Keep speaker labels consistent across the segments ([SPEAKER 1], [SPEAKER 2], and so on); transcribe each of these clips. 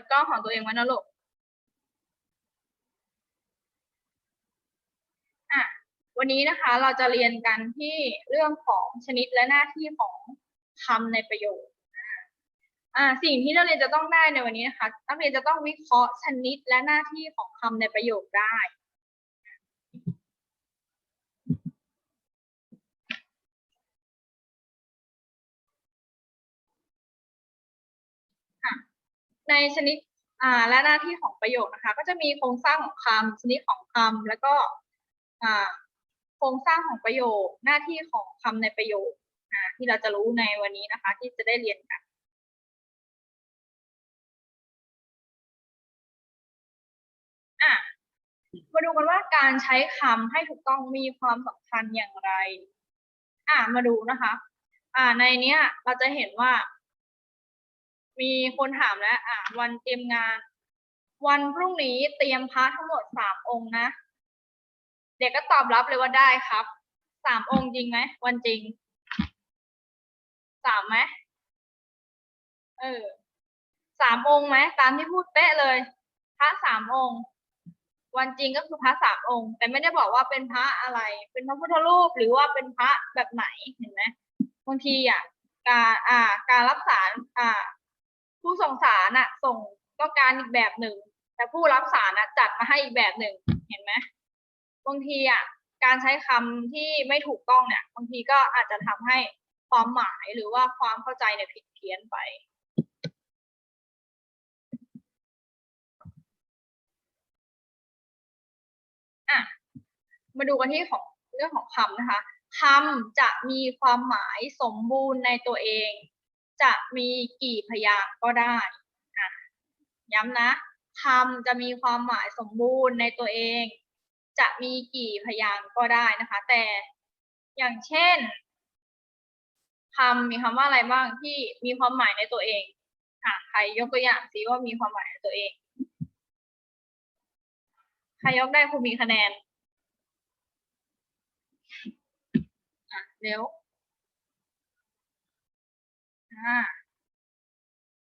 [SPEAKER 1] ดกล้องของตัวเองไว้นะลูกอะวันนี้นะคะเราจะเรียนกันที่เรื่องของชนิดและหน้าที่ของคำในประโยคอ่าสิ่งที่นักเรียนจะต้องได้ในวันนี้นะคะนักเรียนจะต้องวิเคราะห์ชนิดและหน้าที่ของคำในประโยคได้ ในชนิดอ่าและหน้าที่ของประโยคนะคะ ก็จะมีโครงสร้างของคำชนิดของคำแล้วก็อ่าโครงสร้างของประโยคหน้าที่ของคำในประโยคอ่าที่เราจะรู้ในวันนี้นะคะ ที่จะได้เรียนกันมาดูกันว่าการใช้คำให้ถูกต้องมีความสำคัญอย่างไร อะมาดูนะคะ อ่าในเนี้ยเราจะเห็นว่า มีคนถามแล้วอ่าวันเตรียมงาน วันพรุ่งนี้เตรียมพระทั้งหมดสามองค์นะ เด็กก็ตอบรับเลยว่าได้ครับสามองค์จริงไหมวันจริงสามไหมเออสามองค์ไหมตามที่พูดเป๊ะเลย พระสามองค์ วันจริงก็คือพระสามองค์ แต่ไม่ได้บอกว่าเป็นพระอะไร เป็นพระพุทธรูปหรือว่าเป็นพระแบบไหนเห็นไหมบางทีอะการอ่าการรับสารอ่า ผู้ส่งสารน่ะ ส่งต้องการอีกแบบหนึ่ง แต่ผู้รับสารน่ะจัดมาให้อีกแบบหนึ่งเห็นไหมบางทีอะการใช้คำที่ไม่ถูกต้องเนี่ยบางทีก็อาจจะทำให้ความหมายหรือว่าความเข้าใจเนี่ยผิดเพี้ยนไปอะมาดูกันที่ของเรื่องของคำนะคะคำจะมีความหมายสมบูรณ์ในตัวเอง จะมีกี่พยางค์ก็ได้ย้ำนะคำจะมีความหมายสมบูรณ์ในตัวเอง จะมีกี่พยางค์ก็ได้นะคะ แต่อย่างเช่นคำมีคำว่าอะไรบ้างที่มีความหมายในตัวเองค่ะใครยกตัวอย่างสิว่ามีความหมายในตัวเอง ใครยกได้ครูมีคะแนนเร็ว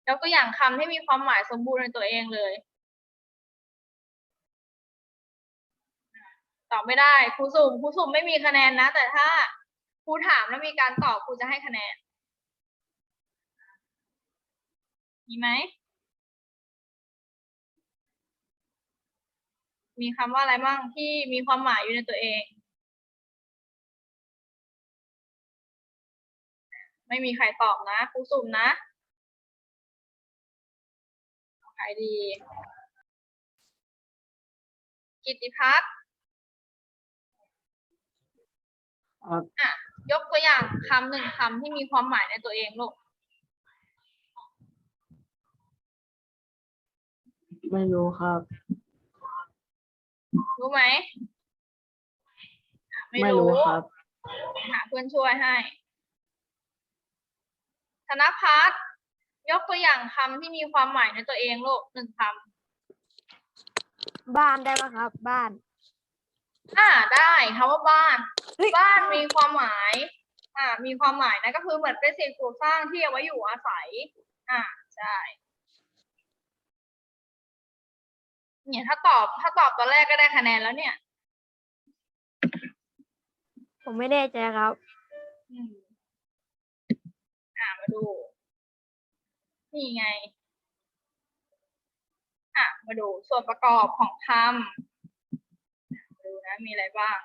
[SPEAKER 1] ยกตัวอย่างคำที่มีความหมายสมบูรณ์ในตัวเองเลย ตอบไม่ได้ครูสุ่มครูสุ่มไม่มีคะแนนนะ แต่ถ้าครูถามแล้วมีการตอบครูจะให้คะแนน มีไหม มีคำว่าอะไรบ้างที่มีความหมายอยู่ในตัวเอง ไม่มีใครตอบนะครูสุ่มนะใครดี กิตติพัฒน์
[SPEAKER 2] ครับ
[SPEAKER 1] อะยกตัวอย่างคำหนึ่งคำที่มีความหมายในตัวเองลูก
[SPEAKER 2] ไม่รู้ครับ
[SPEAKER 1] รู้ไหมอะ
[SPEAKER 2] ไม่รู้ครับ
[SPEAKER 1] หาเพื่อนช่วยให้ ธนพัฒน์ยกตัวอย่างคำที่มีความหมายในตัวเองลูกหนึ่งค
[SPEAKER 3] บ้านได้ปะครับ บ้านำ
[SPEAKER 1] อ่าได้คำว่าบ้าน
[SPEAKER 3] เฮ้ย
[SPEAKER 1] บ้านมีความหมาย อ่า มีความหมายนะก็คือเหมือนเป็นสิ่งปลูกสร้างที่เอาไว้อยู่อาศัย อ่า ใช่ เนี่ยถ้าตอบถ้าตอบตอนแรกก็ได้คะแนนแล้วเนี่ย
[SPEAKER 3] ผมไม่แน่ใจครับ
[SPEAKER 1] อืมอ่ามา ดู นี่ไง อะ มาดูส่วนประกอบของคำดูนะ มีอะไรบ้าง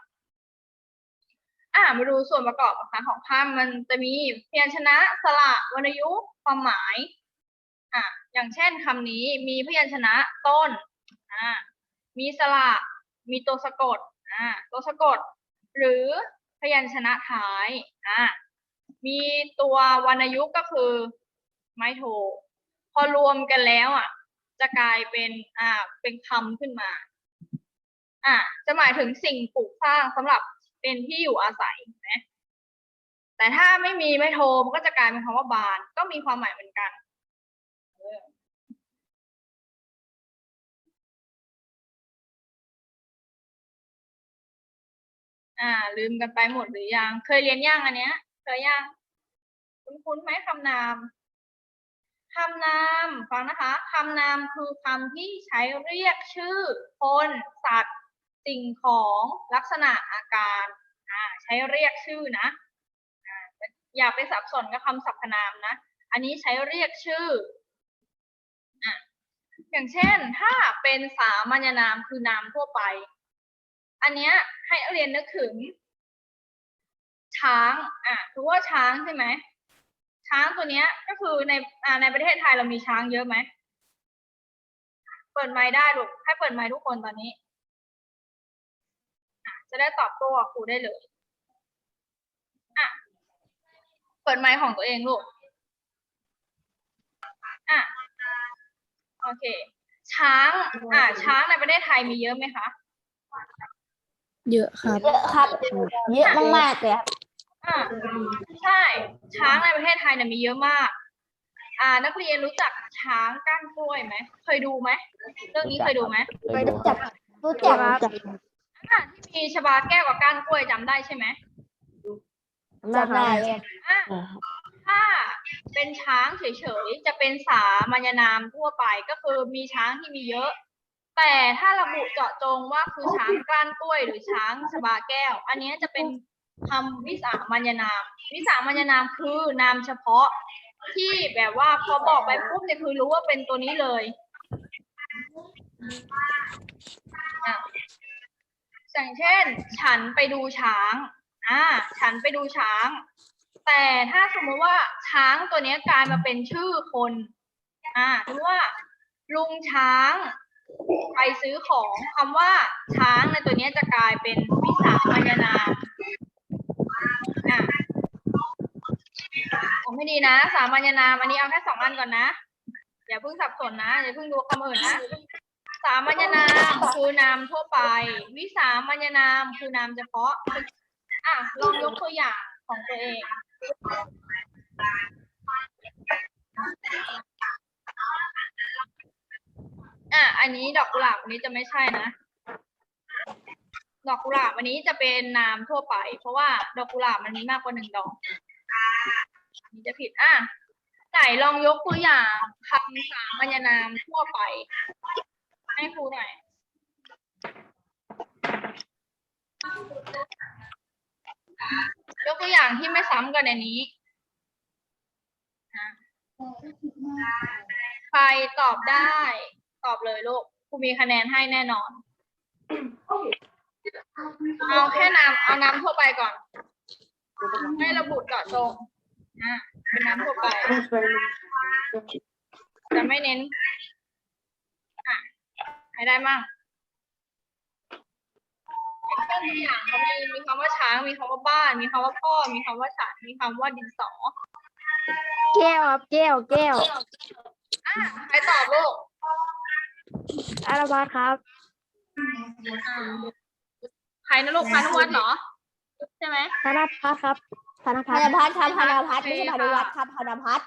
[SPEAKER 1] อ่ามาดูส่วนประกอบนะคะของคำมันจะมีพยัญชนะสระวรรณยุกต์ความหมาย อะ อย่างเช่นคำนี้มีพยัญชนะต้น อ่ามีสระ มีตัวสะกด อ่าตัวสะกด หรือพยัญชนะท้าย อ่า มีตัววรรณยุกต์ก็คือ ไม้โท พอรวมกันแล้วอะ จะกลายเป็นอ่าเป็นคำขึ้นมา อ่าจะหมายถึงสิ่งปลูกสร้างสำหรับเป็นที่อยู่อาศัยนไหมแต่ถ้าไม่มีไม้โทมันก็จะกลายเป็นคำว่าบาน ก็มีความหมายเหมือนกันอออ่า ลืมกันไปหมดหรือยัง เคยเรียนย่างอันเนี้ย เคยย่างคุ้นๆไหมคำนามคำนามฟังนะคะคำนามคือคำที่ใช้เรียกชื่อ คน สัตว์ สิ่งของลักษณะอาการอ่าใช้เรียกชื่อนะอ่าอย่าไปสับสนกับคำสรรพนามนะ อันนี้ใช้เรียกชื่ออะอย่างเช่น ถ้าเป็นสามัญนามคือนามทั่วไป อันเนี้ยให้เรียนนึกถึง ช้างอะถือว่าช้างใช่ไหมช้างตัวเนี้ย ก็คือในอ่าในประเทศไทยเรามีช้างเยอะไหมเปิดไมค์ได้ลูกให้เปิดไมค์ทุกคนตอนนี้อะจะได้ตอบโต้กับครูได้เลยอะเปิดไมค์ของตัวเองลูกอะโอเค ช้างอะช้างในประเทศไทยมีเยอะไหมคะ
[SPEAKER 2] เยอะครับ
[SPEAKER 4] เยอะครับ เยอะมากๆเลยครับ
[SPEAKER 1] อ่าใช่ ช้างในประเทศไทยเนี่ยมีเยอะมาก อ่า นักเรียนรู้จักช้างก้านกล้วยไหม เคยดูไหม เรื่องนี้เคยดูไหม
[SPEAKER 4] รู้จักรู้จัก
[SPEAKER 3] ครับ
[SPEAKER 1] อ่าที่มีชบาแก้วกับก้านกล้วยจำได้ใช่ไหม
[SPEAKER 4] จำได้เลย
[SPEAKER 1] อ่าถ้าเป็นช้างเฉยๆ จะเป็นสามัญนามทั่วไปก็คือมีช้างที่มีเยอะ แต่ถ้าระบุเจาะจงว่าคือช้างก้านกล้วยหรือช้างชบาแก้ว อันเนี้ยจะเป็น คำวิสามัญนาม วิสามัญนามคือนามเฉพาะที่แบบว่าพอบอกไปปุ๊บเนี่ยคือรู้ว่าเป็นตัวนี้เลยอะอย่างเช่น ฉันไปดูช้าง อ่า ฉันไปดูช้าง แต่ถ้าสมมติว่าช้างตัวนี้กลายมาเป็นชื่อคน อ่าหรือว่า ลุงช้างไปซื้อของคำว่าช้างในตัวนี้จะกลายเป็นวิสามัญนามอะ ผมให้ดีนะ สามัญนามอันนี้เอาแค่สองอันก่อนนะ อย่าเพิ่งสับสนนะ อย่าเพิ่งดูคำอื่นนะ สามัญนามคือนามทั่วไป วิสามัญนามคือนามเฉพาะ อะลองยกตัวอย่างของตัวเองอะอันนี้ดอกกุหลาบอันนี้จะไม่ใช่นะ ดอกกุหลาบอันนี้จะเป็นนามทั่วไป เพราะว่าดอกกุหลาบมันมีมากกว่าหนึ่งดอก นี้จะผิดอะไหนลองยกตัวอย่างคำสามัญนามทั่วไป ให้ครูหน่อยยกตัวอย่างที่ไม่ซ้ำกันในนี้ใครตอบได้ ตอบเลยลูกครูมีคะแนนให้แน่นอน เอาแค่น้ำเอาน้ำทั่วไปก่อน ไม่ระบุเจาะจง อะเป็นน้ำทั่วไป จะไม่เน้น อะให้ได้มั่งเช่นตัวอย่างเขามีมีคำว่าช้าง มีคำว่าบ้าน มีคำว่าพ่อ มีคำว่าฉัน มีคำว่าดินสอ
[SPEAKER 3] แก้วครับแก้วแก้ว
[SPEAKER 1] อะใครตอบลูก
[SPEAKER 3] อารพัฒน์ครับ
[SPEAKER 1] อ่าใครนะลูกพานุวัฒน์เหรอ ใช่ไหม
[SPEAKER 3] ธนพัฒน์ครับ ธน
[SPEAKER 4] พ
[SPEAKER 3] พัฒ
[SPEAKER 4] น
[SPEAKER 3] น์
[SPEAKER 4] พัฒน์ครับพนพัฒน์ไม่ใช่พนวัฒน์ครับพนพัฒน์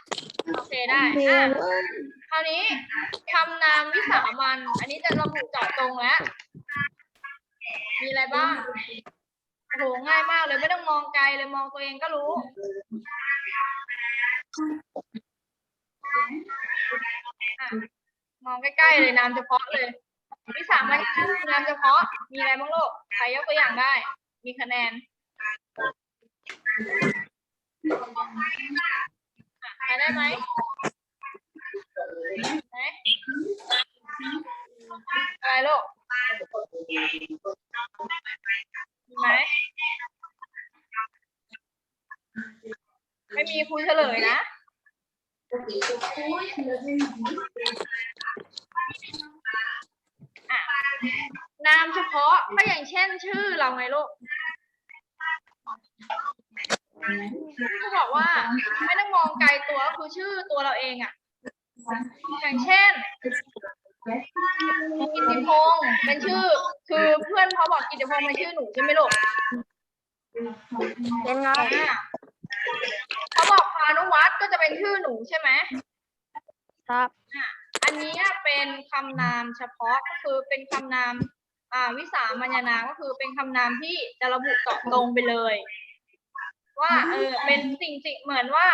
[SPEAKER 1] โอเคได้อะคราวนี้คำนามวิสามัน อันนี้จะระบุเจาะจงแล้ว มีอะไรบ้างโอ้โหง่ายมากเลยไม่ต้องมองไกลเลยมองตัวเองก็รู้ อะ มองใกล้ๆเลยนามเฉพาะเลย วิสามันคือนามเฉพาะ มีอะไรบ้างลูกใครยกตัวอย่างได้ มีคะแนน อะใครได้ไหมไหนอะไรลูกมีไหมไม่มีครูเฉลยนะอะนามเฉพาะก็อย่างเช่นชื่อเราไงลูก คือบอกว่าไม่ต้องมองไกลตัวก็คือชื่อตัวเราเองอะอย่างเช่นกิติพงศ์เป็นชื่อ คือเพื่อนเขาบอกกิติพงศ์เป็นชื่อหนูใช่ไหมลูก
[SPEAKER 3] เป็นครับ
[SPEAKER 1] อ่าเขาบอกพานุวัฒน์ก็จะเป็นชื่อหนูใช่ไหม
[SPEAKER 3] ครับ
[SPEAKER 1] อันนี้เป็นคำนามเฉพาะก็คือเป็นคำนามอ่าวิสามัญนามก็คือเป็นคำนามที่จะระบุเจาะตรงไปเลย ว่าว่าเออเป็นสิ่งสิ่งเหมือนว่า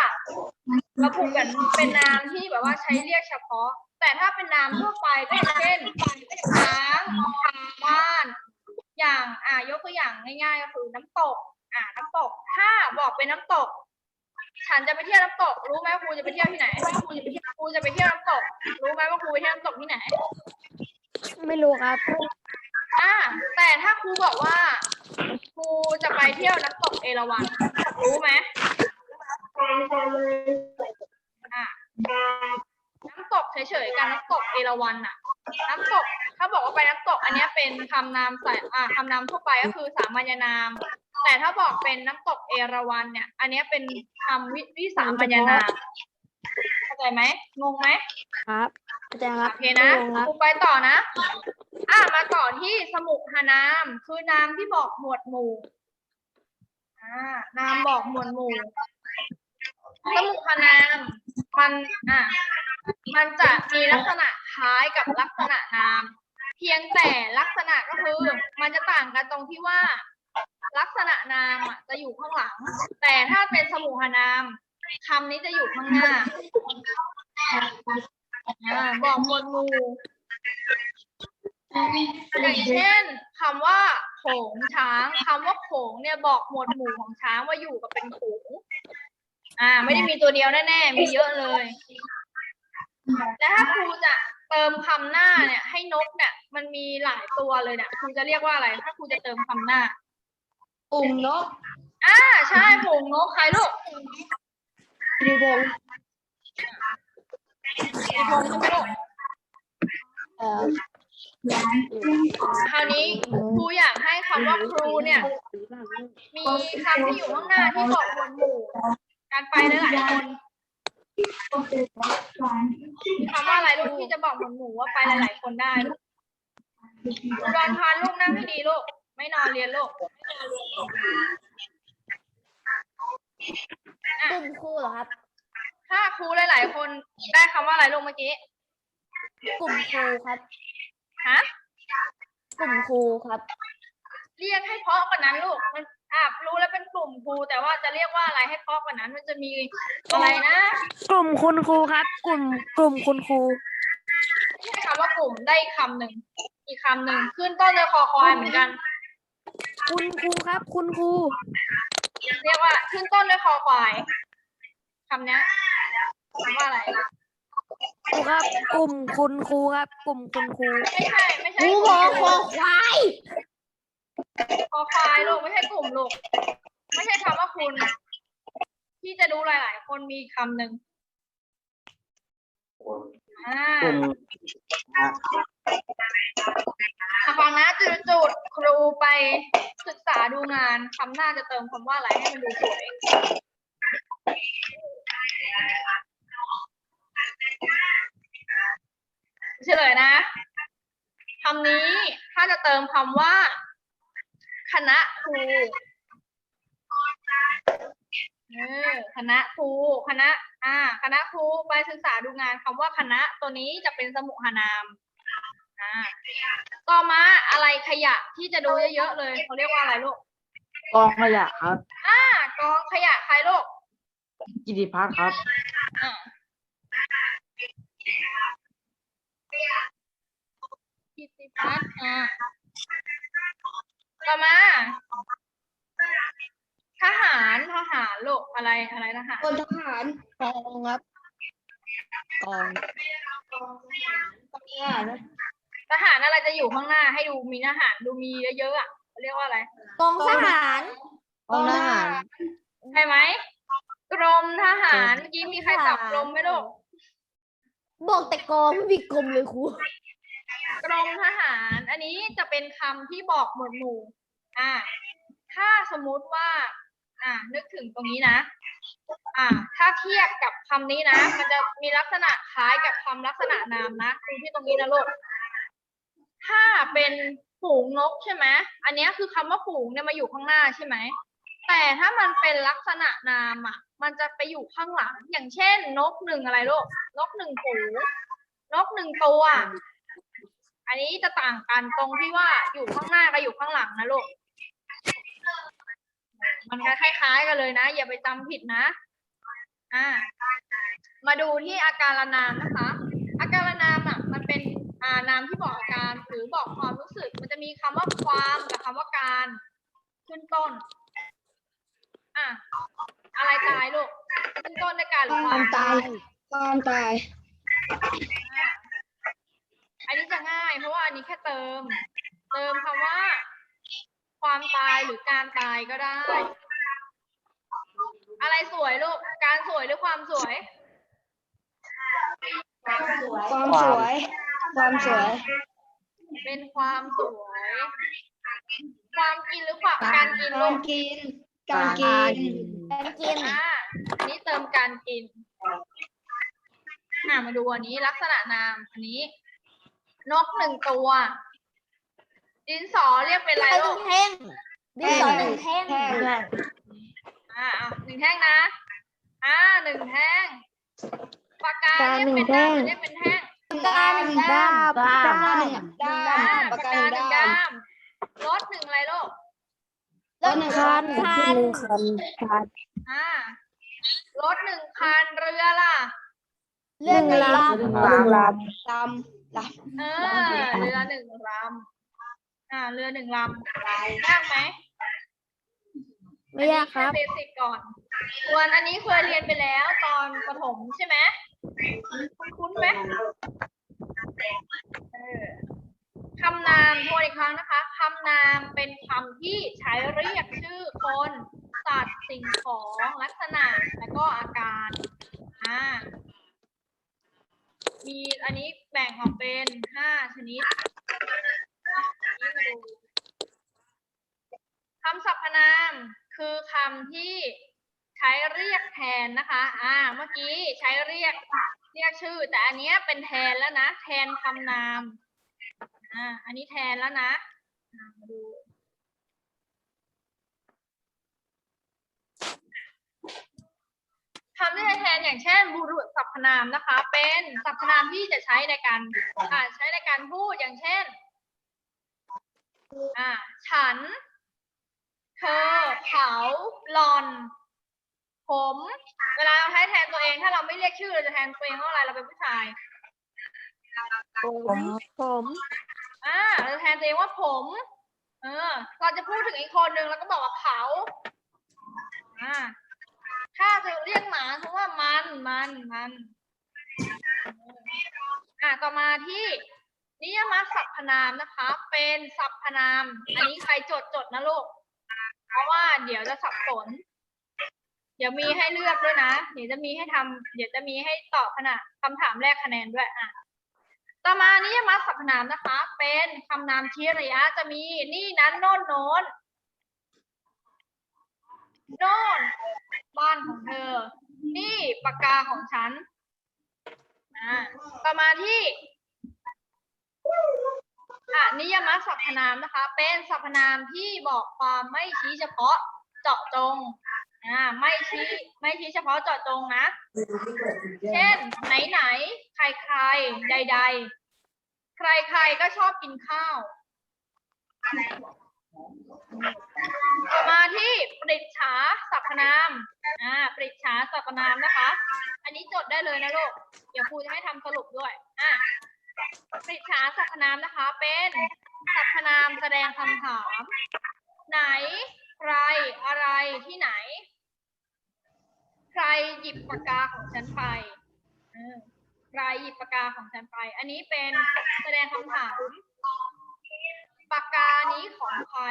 [SPEAKER 1] ระบุกันเป็นนามที่แบบว่าใช้เรียกเฉพาะ แต่ถ้าเป็นนามทั่วไปก็อย่างเช่นช้างบ้าน อย่างอ่ายกตัวอย่างง่าย ๆ ก็คือน้ำตก อ่าน้ำตก ถ้าบอกเป็นน้ำตก ฉันจะไปเที่ยวน้ำตก รู้ไหมว่าครูจะไปเที่ยวที่ไหนครูจะไปเที่ยวครูจะไปเที่ยวน้ำตก รู้ไหมว่าครูไปเที่ยวน้ำตกที่ไหน
[SPEAKER 3] ไม่รู้ครับ
[SPEAKER 1] อ่าแต่ถ้าครูบอกว่าครูจะไปเที่ยวน้ำตกเอราวัณรู้ไหมอ่าน้ำตกเฉยๆกันน้ำตกเอราวัณน่ะ น้ำตก ถ้าบอกว่าไปน้ำตก อันเนี้ยเป็นคำนามใส่อ่าคำนามทั่วไปก็คือสามัญนาม แต่ถ้าบอกเป็นน้ำตกเอราวัณเนี่ย อันเนี้ยเป็นคำวิวิสามัญนามเข้าใจไหมงงไหม
[SPEAKER 3] ครับอาจารย์ครับ
[SPEAKER 1] โอเคนะ
[SPEAKER 3] ไม่รู้ครับ
[SPEAKER 1] ครูไปต่อนะ อะมาต่อที่สมุหานาม คือนามที่บอกหมวดหมู่อ่านามบอกหมวดหมู่สมุหานามมันอะมันจะมีลักษณะคล้ายกับลักษณะนาม เพียงแต่ลักษณะก็คือ มันจะต่างกันตรงที่ว่า ลักษณะนามอะจะอยู่ข้างหลัง แต่ถ้าเป็นสมุหานามคำนี้จะอยู่ข้างหน้าอ่าบอกหมวดหมู่ อย่างเช่นคำว่าโขงช้างคำว่าโขงเนี่ยบอกหมวดหมู่ของช้างว่าอยู่กับเป็นโขงอ่า ไม่ได้มีตัวเดียวแน่ๆมีเยอะเลยแต่ถ้าครูจะเติมคำหน้าเนี่ย ให้นกเนี่ย มันมีหลายตัวเลยเนี่ยครูจะเรียกว่าอะไร ถ้าครูจะเติมคำหน้า
[SPEAKER 4] กลุ่มนก
[SPEAKER 1] อ่าใช่โขงนกใครลูก
[SPEAKER 4] ดีวง
[SPEAKER 1] มีพงใช่ไหมลูก
[SPEAKER 4] เอ่อ
[SPEAKER 1] คราวนี้ครูอยากให้คำว่าครูเนี่ย มีคำที่อยู่ข้างหน้าที่บอกหมวดหมู่การไปหลายๆคนมีคำว่าอะไรลูกที่จะบอกหมวดหมู่ว่าไปหลายๆคนได้ลูกอุดรพานลูกนั่งให้ดีลูกไม่นอนเรียนลูก
[SPEAKER 4] กลุ่มครูเหรอครับ
[SPEAKER 1] ถ้าครูหลาย ๆ คนได้คำว่าอะไรลูกเมื่อกี้
[SPEAKER 4] กลุ่มครูครับ
[SPEAKER 1] ฮะ
[SPEAKER 4] กลุ่มครูครับ
[SPEAKER 1] เรียกให้เพราะกว่านั้นลูก มันอะรู้แล้วเป็นกลุ่มครูแต่ว่าจะเรียกว่าอะไรให้เพราะกว่านั้น มันจะมีอะไรนะ
[SPEAKER 3] กลุ่มคุณครูครับ กลุ่มกลุ่มคุณครู
[SPEAKER 1] ใช้คำว่ากลุ่มได้อีกคำหนึ่งอีกคำหนึ่งขึ้นต้นด้วยคอคอยเหมือนกัน
[SPEAKER 3] คุณครูครับ คุณครู
[SPEAKER 1] เรียกว่าขึ้นต้นด้วยคอควายคำเนี้ยคำว่าอะไร
[SPEAKER 3] ครูครับ กลุ่มคุณครูครับ กลุ่มคุณครู
[SPEAKER 1] ไม่ใช่ไม่
[SPEAKER 4] ค
[SPEAKER 1] ใช่
[SPEAKER 4] รู
[SPEAKER 1] ก
[SPEAKER 4] หม
[SPEAKER 1] ลุ่
[SPEAKER 4] อ
[SPEAKER 1] ม
[SPEAKER 4] คอควาย
[SPEAKER 1] คอควายลูกไม่ใช่กลุ่มลูกไม่ใช่คำว่าคุณ ที่จะดูหลาย ๆ คนมีคำหนึ่งอ่า
[SPEAKER 5] กลุ่ม
[SPEAKER 1] อะฟังนะจุดจุดๆครูไปศึกษาดูงานคำหน้าจะเติมคำว่าอะไรให้มันดูสวยเฉลยนะคำนี้ถ้าจะเติมคำว่า คณะครูเออคณะครูคณะ อ่า คณะครูไปศึกษาดูงานคำว่าคณะตัวนี้จะเป็นสมุหานามอ่าต่อมาอะไรขยะที่จะดูเยอะๆเลยเขาเรียกว่าอะไรลูก
[SPEAKER 5] กองขยะครับ
[SPEAKER 1] อ่ากองขยะใครลูก
[SPEAKER 5] กิติพัฒน์ครับ
[SPEAKER 1] อ่า กิตติพัฒน์อ่าต่อมา ทหารทหารลูกอะไรอะไรทหาร
[SPEAKER 4] คนทหารกองครับ
[SPEAKER 5] กอง
[SPEAKER 4] ทหาร
[SPEAKER 1] ทหารอะไรจะอยู่ข้างหน้าให้ดูมีทหารดูมีเยอะๆอะเขาเรียกว่าอะไร
[SPEAKER 4] กองทหาร
[SPEAKER 5] กองทหาร
[SPEAKER 1] ใช่ไหมกรมทหารเมื่อกี้มีใครตอบกรมไหมลูก
[SPEAKER 4] บอกแต่กองไม่มีกลมเลยครู
[SPEAKER 1] กรมทหาร อันนี้จะเป็นคำที่บอกหมวดหมู่ อ่า ถ้าสมมุติว่า อ่า นึกถึงตรงนี้นะ อ่า ถ้าเทียบกับคำนี้นะ มันจะมีลักษณะคล้ายกับคำลักษณะนามนะดูที่ตรงนี้นะลูก ถ้าเป็นฝูงนกใช่ไหม อันเนี้ยคือคำว่าฝูงเนี่ยมาอยู่ข้างหน้าใช่ไหม แต่ถ้ามันเป็นลักษณะนามอะ มันจะไปอยู่ข้างหลัง อย่างเช่น นกหนึ่งอะไรลูก นกหนึ่งฝูงนกหนึ่งตัว อันนี้จะต่างกันตรงที่ว่าอยู่ข้างหน้ากับอยู่ข้างหลังนะลูก มันก็คล้าย ๆ กันเลยนะ อย่าไปจำผิดนะ อ่า มาดูที่อาการนามนะคะ อาการนามอะ มันเป็นอ่านามที่บอกอาการหรือบอกความรู้สึก มันจะมีคำว่าความกับคำว่าการ ขึ้นต้น อะ อะไรตายลูกขึ้นต้นด้วยการหรือความตาย
[SPEAKER 4] ความตาย
[SPEAKER 1] อะอันนี้จะง่ายเพราะว่าอันนี้แค่เติม เติมคำว่า ความตายหรือการตายก็ได้ อะไรสวยลูก การสวยหรือความสวย
[SPEAKER 4] ความสวย ความสวย
[SPEAKER 1] เป็นความสวย ความกินหรือความการกิน
[SPEAKER 4] กา
[SPEAKER 1] ลู
[SPEAKER 4] ร
[SPEAKER 1] ก
[SPEAKER 4] กิน การกิน
[SPEAKER 3] การกิน
[SPEAKER 1] อ่าอันนี้เติมการกินอ่ามาดูอันนี้ลักษณะนามอันนี้ นกหนึ่งตัว ดินสอเรียกเป็นอะไร
[SPEAKER 3] ไปห
[SPEAKER 1] ลู
[SPEAKER 3] นึ่
[SPEAKER 1] ก
[SPEAKER 3] งแท่งดินสอหนึ่งแท่ง
[SPEAKER 4] แท่ง
[SPEAKER 1] อ่าเอาหนึ่งแท่งนะ อ่าหนึ่งแท่งปากกา
[SPEAKER 2] ปากกา
[SPEAKER 1] เรียกเป็น
[SPEAKER 2] หนึ่
[SPEAKER 1] ด้าม
[SPEAKER 2] งแท่ง
[SPEAKER 1] เรียกเป็นแท่ง
[SPEAKER 3] ด้ามหนึ่งด้าม
[SPEAKER 5] ด้าม
[SPEAKER 4] ด้ามด้าม
[SPEAKER 1] ปาก
[SPEAKER 4] ปาก
[SPEAKER 1] กากาหนึ่ง
[SPEAKER 4] ด้า
[SPEAKER 1] ด้ามมรถหนึ่งอะไรลูก
[SPEAKER 4] รถหนึ่งคัน
[SPEAKER 3] คัน
[SPEAKER 2] หนึ่งคันคัน
[SPEAKER 1] อ่ารถหนึ่งคันเรือล่ะ
[SPEAKER 3] เรื่องล
[SPEAKER 2] หนึ่งล
[SPEAKER 4] ลำล
[SPEAKER 1] เออเรือหนึ่งลำอ่าเรือหนึ่งลำยากไหมำ
[SPEAKER 3] ไม่ยากครับ
[SPEAKER 1] เบสิกก่อนส่วนอันนี้เคยเรียนไปแล้วตอนประถมใช่ไหมคุ้นๆไหมเออ คำนามทวนอีกครั้งนะคะคำนามเป็นคำที่ใช้เรียกชื่อคนสัตว์สิ่งของลักษณะและก็อาการอ่ามีอันนี้แบ่งออกเป็นห้าชนิดอันนี้มาดูคำสรรพนามคือคำที่ใช้เรียกแทนนะคะ อ่า เมื่อกี้ใช้เรียกเรียกชื่อ แต่อันนี้เป็นแทนแล้วนะ แทนคำนาม อ่า อันนี้แทนแล้วนะอ่ามาดูคำที่ใช้แทนอย่างเช่นบุรุษสรรพนามนะคะ เป็นสรรพนามที่จะใช้ในการอ่าใช้ในการพูดอย่างเช่น อ่า ฉัน เธอ เขาหลอน ผม เวลาเราใช้แทนตัวเองถ้าเราไม่เรียกชื่อเราจะแทนตัวเองว่าอะไรเราเป็นผู้ชาย
[SPEAKER 3] ผมผม
[SPEAKER 1] อ่าเราจะแทนตัวเองว่าผม เออ เราจะพูดถึงอีกคนหนึ่งแล้วก็บอกว่าเขาอ่าถ้าจะเรียกหมาคือว่ามันมันมันอ่าต่อมาที่นิยมสรรพนามนะคะ เป็นสรรพนาม อันนี้ใครจดจดนะลูก เพราะว่าเดี๋ยวจะสับสน เดี๋ยวมีให้เลือกด้วยนะ เดี๋ยวจะมีให้ทำเดี๋ยวจะมีให้ตอบขณะคำถามแรกคะแนนด้วย อะ ต่อมานิยมสรรพนามนะคะ เป็นคำนามชี้ระยะจะมีนี่นั้นโน่นโน้นโน่นบ้านของเธอ นี่ปากกาของฉันอ่าต่อมาที่อะนิยมสรรพนามนะคะ เป็นสรรพนามที่บอกความไม่ชี้เฉพาะเจาะจง อ่าไม่ชี้ไม่ชี้เฉพาะเจาะจงนะ เช่น ไหนไหนใครใครใดใดๆใครใครก็ชอบกินข้าวมาที่ปริจฉาสรรพนามอ่าปริจฉาสรรพนามนะคะ อันนี้จดได้เลยนะลูกเดี๋ยวครูจะให้ทำสรุปด้วยอ่าปริจฉาสรรพนามนะคะ เป็นสรรพนามแสดงคำถาม ไหนใครอะไรที่ไหน ใครหยิบปากกาของฉันไปใครหยิบปากกาของฉันไป อันนี้เป็นแสดงคำถามปากกานี้ของใคร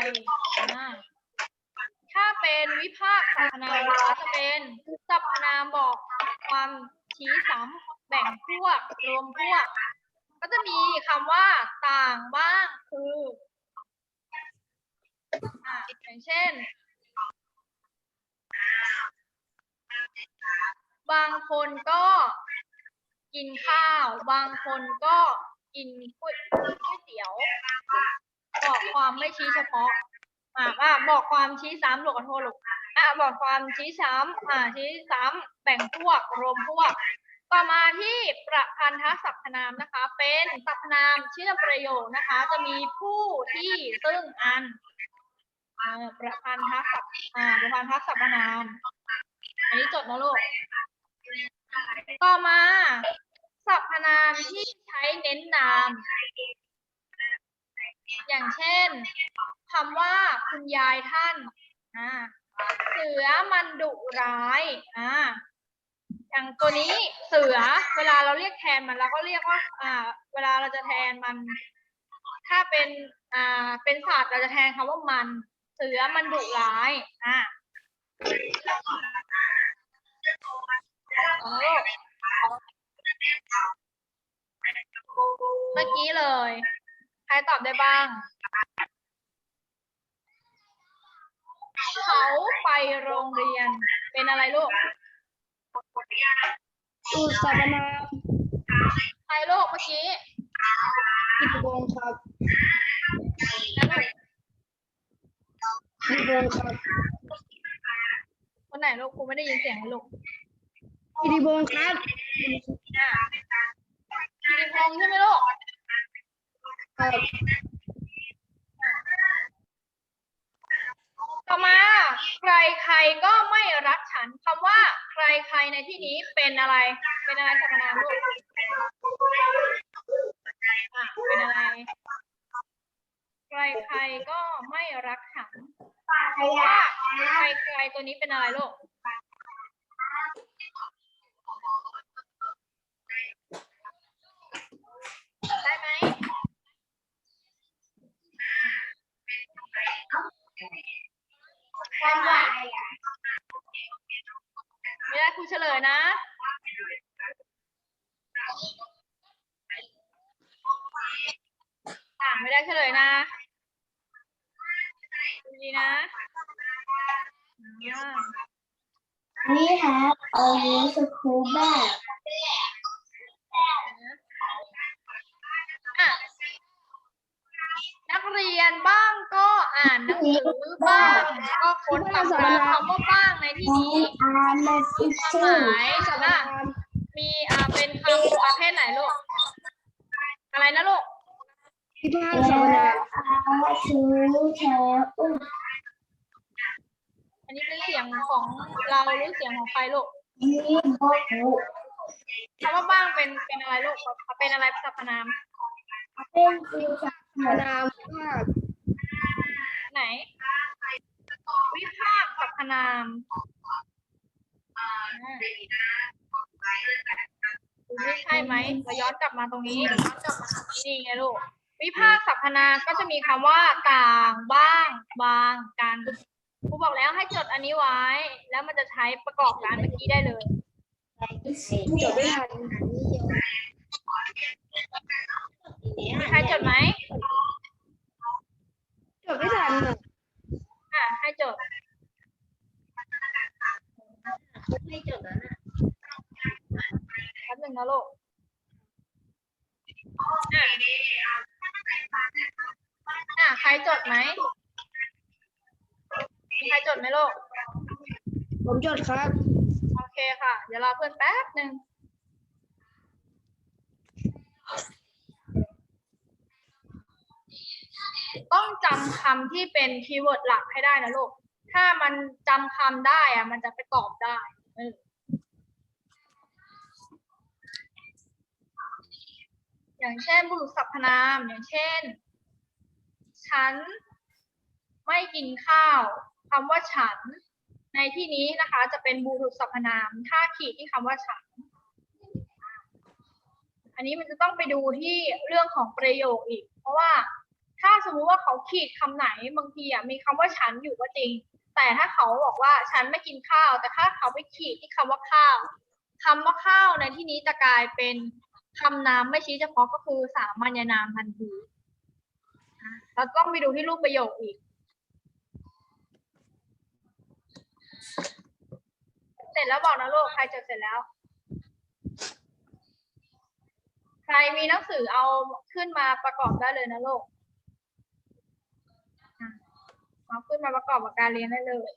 [SPEAKER 1] ถ้าเป็นวิพากษ์สรรพนามนะคะจะเป็นสรรพนามบอกความชี้ซ้ำแบ่งพวกรวมพวก ก็จะมีคำว่าต่างบ้างคืออ่าอย่างเช่น บางคนก็กินข้าว บางคนก็กินก๋วยก๋วยเตี๋ยว บอกความไม่ชี้เฉพาะอ่าอ่าบอกความชี้ซ้ำหลูกขอโทษลูกอ่าบอกความชี้ซ้ำอ่าชี้ซ้ำแบ่งพวกรวมพวก ต่อมาที่ประพันธสรรพนามนะคะ เป็นสรรพนามเชื่อประโยคนะคะ จะมีผู้ที่ซึ่งอันอ่าประพันธ์ทักษะอ่าประพันธ์ทักษะพนาม อันนี้จดนะลูก ต่อมา สรรพนามที่ใช้เน้นนาม อย่างเช่นคำว่าคุณยายท่านอ่าเสือมันดุร้ายอ่าอย่างตัวนี้เสือเวลาเราเรียกแทนมันเราก็เรียกว่า อ่า เวลาเราจะแทนมัน ถ้าเป็นอ่าเป็นสัตว์เราจะแทนคำว่ามัน เสือมันดุร้าย อ่า โอ้เมื่อกี้เลย ใครตอบได้บ้าง เขาไปโรงเรียน เป็นอะไรลูก
[SPEAKER 4] อุตสาหนาม
[SPEAKER 1] ใครลูกเมื่อกี้
[SPEAKER 4] กิจวงศ์ครับ
[SPEAKER 1] นั่นลูก
[SPEAKER 4] กิจวงศ์ครับ
[SPEAKER 1] คนไหนลูกครูไม่ได้ยินเสียงเลยลูก
[SPEAKER 4] กิติวงศ์ครับ
[SPEAKER 1] กิติพงษ์ใช่ไหมลูก
[SPEAKER 4] ครับ
[SPEAKER 1] ต่อมา ใครใครก็ไม่รักฉันคำว่า ใครใครในที่นี้เป็นอะไร เป็นอะไรสรรพนามลูกอะเป็นอะไร ใครใครก็ไม่รักฉันว่าใครใครตัวนี้เป็นอะไรลูก ได้ไหม ได้ไหมไม่ได้ครูเฉลยนะ อ่าไม่ได้เฉลยนะดูดีนะอ่า
[SPEAKER 2] We have a school bag.
[SPEAKER 1] อะนักเรียนบ้างก็อ่านหนังสือบ้าง ก็ค้นคำว่าคำว่าบ้างในที่นี้
[SPEAKER 2] We are the
[SPEAKER 1] ความห
[SPEAKER 2] teacher.
[SPEAKER 1] มายอะมีอ่าเป็นคำประเภทไหนลูก อะไรนะลูก
[SPEAKER 4] พิพากษานา
[SPEAKER 2] Are to tell
[SPEAKER 1] อันนี้เป็นเสียงของเราหรือเสียงของใครลูก
[SPEAKER 2] you book
[SPEAKER 1] คำว่าบ้างเป็นเป็นอะไรลูก เป็นอะไรสรรพนาม
[SPEAKER 2] เป็นคือ
[SPEAKER 4] นามว่า
[SPEAKER 1] ไหน วิพากษ์สรรพนามอ่าดูไม่ใช่ไหมเราย้อนกลับมาตรงนี้นี่ไงลูก วิพากษ์สรรพนามก็จะมีคำว่าต่างบ้าง บางกันครูบอกแล้วให้จดอันนี้ไว้ แล้วมันจะใช้ประกอบการเมื่อกี้ได้เลย
[SPEAKER 4] จดไม่ทัน
[SPEAKER 1] มีใครจดไหม
[SPEAKER 4] ผมจดครับ
[SPEAKER 1] โอเคค่ะ เดี๋ยวรอเพื่อนแป๊บหนึ่งต้องจำคำที่เป็นคีย์เวิร์ดหลักให้ได้นะลูก ถ้ามันจำคำได้อะมันจะไปตอบได้อออย่างเช่นบุรุษสรรพนาม อย่างเช่น ฉัน ไม่กินข้าวคำว่าฉัน ในที่นี้นะคะจะเป็นบุรุสรรพนามถ้าขีดที่คำว่าฉัน อันนี้มันจะต้องไปดูที่เรื่องของประโยคอีก เพราะว่าถ้าสมมุติว่าเขาขีดคำไหนบางทีอะมีคำว่าฉันอยู่ก็จริง แต่ถ้าเขาบอกว่าฉันไม่กินข้าว แต่ถ้าเขาไปขีดที่คำว่าข้าวคำว่าข้าวในที่นี้จะกลายเป็นคำนามไม่ชี้เฉพาะก็คือสามัญนามทันทีอะเราต้องไปดูที่รูปประโยคอีก เสร็จแล้วบอกนะลูกใครจดเสร็จแล้ว ใครมีหนังสือเอาขึ้นมาประกอบได้เลยนะลูกเอาขึ้นมาประกอบกับการเรียนได้เลย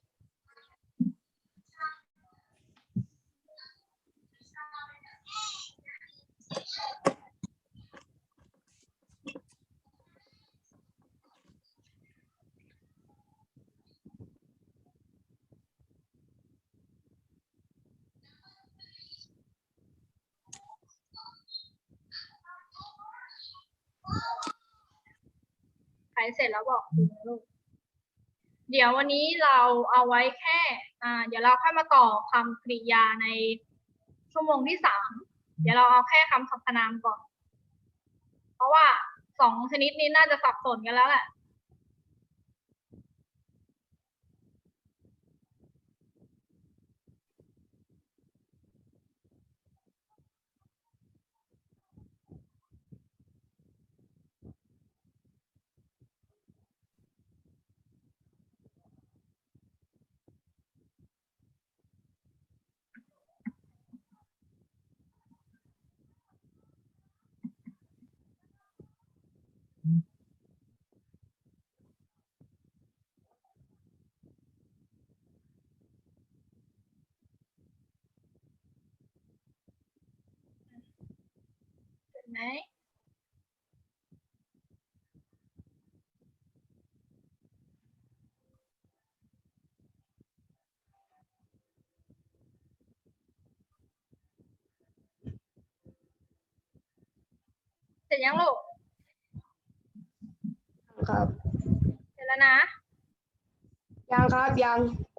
[SPEAKER 1] เสร็จแล้วบอกครูนะลูก เดี๋ยววันนี้เราเอาไว้แค่อ่าเดี๋ยวเราค่อยมาต่อคำกริยาในชั่วโมงที่สาม เดี๋ยวเราเอาแค่คำสรรพนามก่อน เพราะว่าสองชนิดนี้น่าจะสับสนกันแล้วแหละ เห็นไหมเสร็จยังลูก
[SPEAKER 4] ครับ
[SPEAKER 1] เสร็จแล้วนะ
[SPEAKER 4] ยังครับยัง
[SPEAKER 1] ง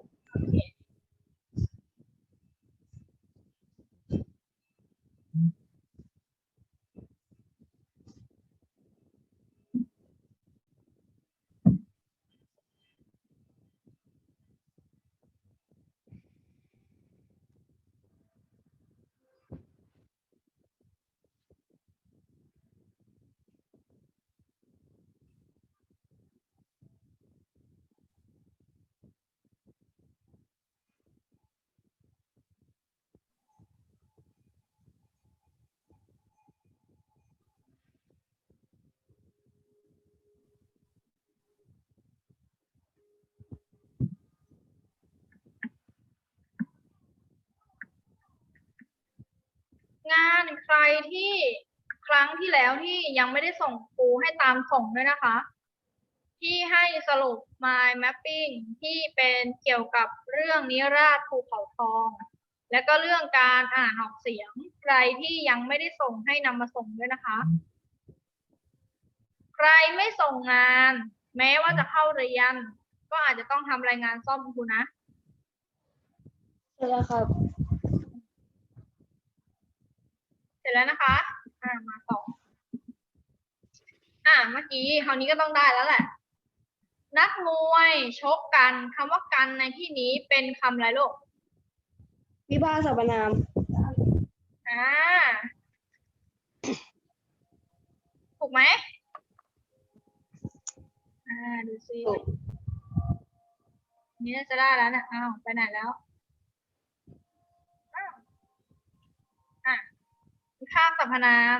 [SPEAKER 1] ใครที่ครั้งที่แล้วที่ยังไม่ได้ส่งครูให้ตามส่งด้วยนะคะ ที่ให้สรุป mind mapping ที่เป็นเกี่ยวกับเรื่องนิราศภูเขาทอง และก็เรื่องการอ่านออกเสียงใครที่ยังไม่ได้ส่งให้นำมาส่งด้วยนะคะ ใครไม่ส่งงาน แม้ว่าจะเข้าเรียน ก็อาจจะต้องทำรายงานซ่อมครูนะ
[SPEAKER 4] เสร็จแล้วครับ
[SPEAKER 1] เสร็จแล้วนะคะ อ่ามาต่อ อ่าเมื่อกี้คราวนี้ก็ต้องได้แล้วแหละ นักมวยชกกันคำว่ากันในที่นี้เป็นคำอะไรลูก
[SPEAKER 4] วิพากษ์สรรพนาม
[SPEAKER 1] อ่า ถูกไหม อ่า ดูซิ
[SPEAKER 4] ถูก
[SPEAKER 1] นี่น่าจะได้แล้วนะอ้าว ไปไหนแล้ว อ้าว อะ ค่าสรรพนาม